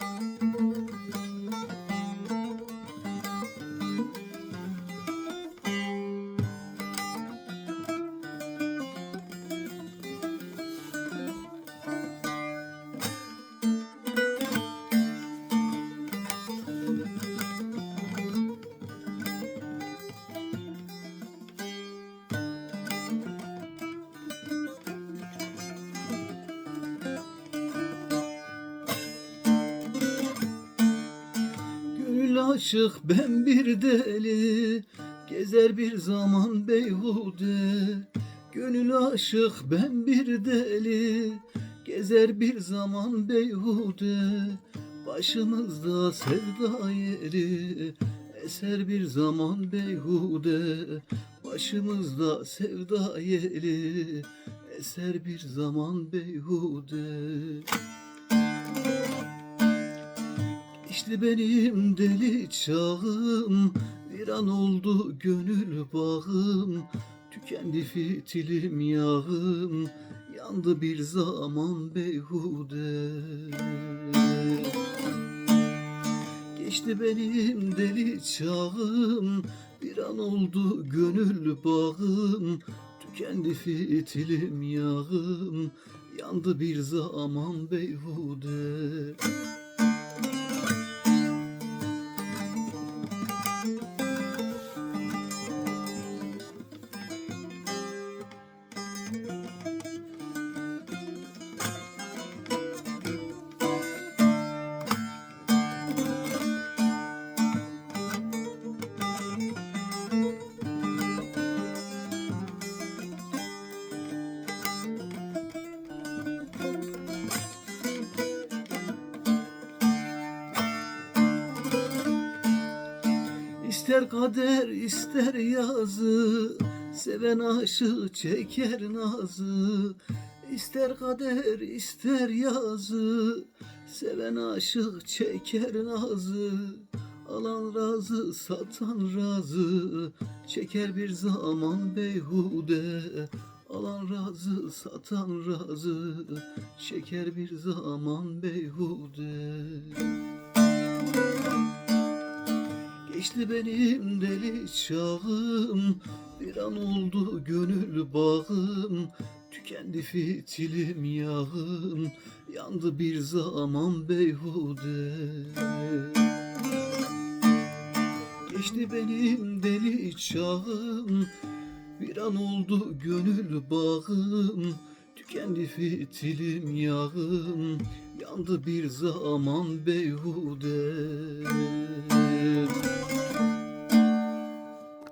Gönül aşık ben bir deli. Gezer bir zaman beyhude. Gönül aşık ben bir deli. Gezer bir zaman beyhude. Başımızda sevda yeri Eser bir zaman beyhude. Başımızda sevda yeri Eser bir zaman beyhude İşte benim deli çağım Bir an oldu gönül bağım. Tükendi fitilim yağım Yandı bir zaman beyhude. Geçti benim deli çağım Bir an oldu gönül bağım. Tükendi fitilim yağım Yandı bir zaman beyhude İster kader ister yazı. Seven aşık çeker nazı. İster kader ister yazı. Seven aşık çeker nazı. Alan razı satan razı. Çeker bir zaman beyhude. Alan razı satan razı. Çeker bir zaman beyhude Geçti benim deli çağım. Bir an oldu gönül bağım. Tükendi fitilim yağım. Yandı bir zaman beyhude. Geçti benim deli çağım. Bir an oldu gönül bağım. Tükendi fitilim yağım. Yandı bir zaman beyhude Müzik